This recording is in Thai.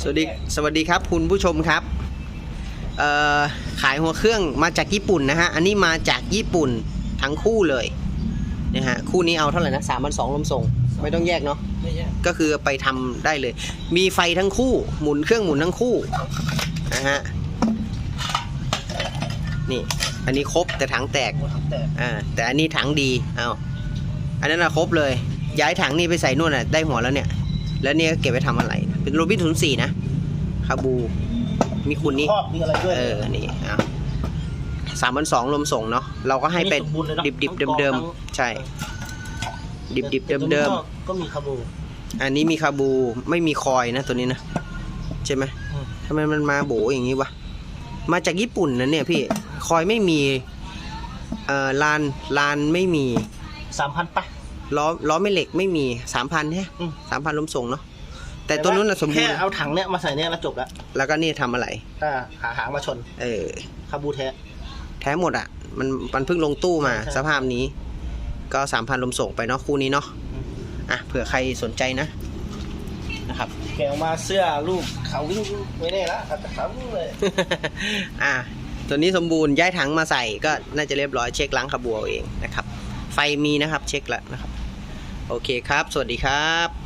สวัสดีสวัสดีครับคุณผู้ชมครับเอ่อขายหัวเครื่องมาจากญี่ปุ่นนะฮะ อันนี้มาจากญี่ปุ่นทั้งคู่เลยนะฮะคู่นี้เอาเท่าไหร่นะสามพันสองลมส่ง ไม่ต้องแยกเนาะไม่ใช่ก็คือไปทำได้เลย มีไฟทั้งคู่หมุนเครื่องหมุนทั้งคู่นะฮะนี่ อันนี้ครบแต่ถังแตกหมดทั้งแต่อ่าแต่อันนี้ถังดีเอาอันนั้นอะครบเลย ย้ายถังนี่ไปใส่นู่นอะได้หัวแล้วเนี่ย แล้วเนี่ยเก็บไปทำอะไร เป็นโรบินศูนย์สี่นะคาบู มีคุณนี่ ครอบมีอะไรด้วยเออ นี่เอาสามพันสองลมส่งเนาะ เราก็ให้เป็นสมบูรณ์เลยเนอะดิบดิบทั้เดิงมกองเดิมทั้งๆ ใช่ ดิบดิบเดิมแต่เดิมตัวนี้ก็ก็มีคาบู ๆอันนี้มีคาบูไม่มีคอยนะตัวนี้นะ ใช่ไหมอืม ทำไมมันมาโบอย่างนี้วะ มาจากญี่ปุ่นนะเนี่ยพี่ คอยไม่มี เอ่อลานลานไม่มี สามพันปะล้อล้อไม่เหล็กไม่มีสามพันใช่อืม สามพันลมส่งเนาะ แต่ตัวนู้นน่ะสมบูรแค่ณ์เอาถังเนี้ยมาใส่เนี้ยแล้วจบแล้วแล้วก็นี่ทำอะไรถ้าหาหางมาชนเออ คาบูแท้ แท้หมดอะ มันมันเพิ่งลงตู้มา ใช่ สภาพนี้ ก็สามพันลมส่งไปเนาะคู่นี้เนาะอืมอะ เผื่อใครสนใจนะ นะครับ แกะออกมาเสื้อลูกเขาวิ่งไม่ได้ละแต่เขาวิ่งเลย อะ ตัวนี้สมบูรณ์ย้ายถังมาใส่ก็น่าจะเรียบร้อยเช็คล้างขบวเอาเองนะครับ ไฟมีนะครับ เช็คแล้วนะครับ โอเคครับ สวัสดีครับ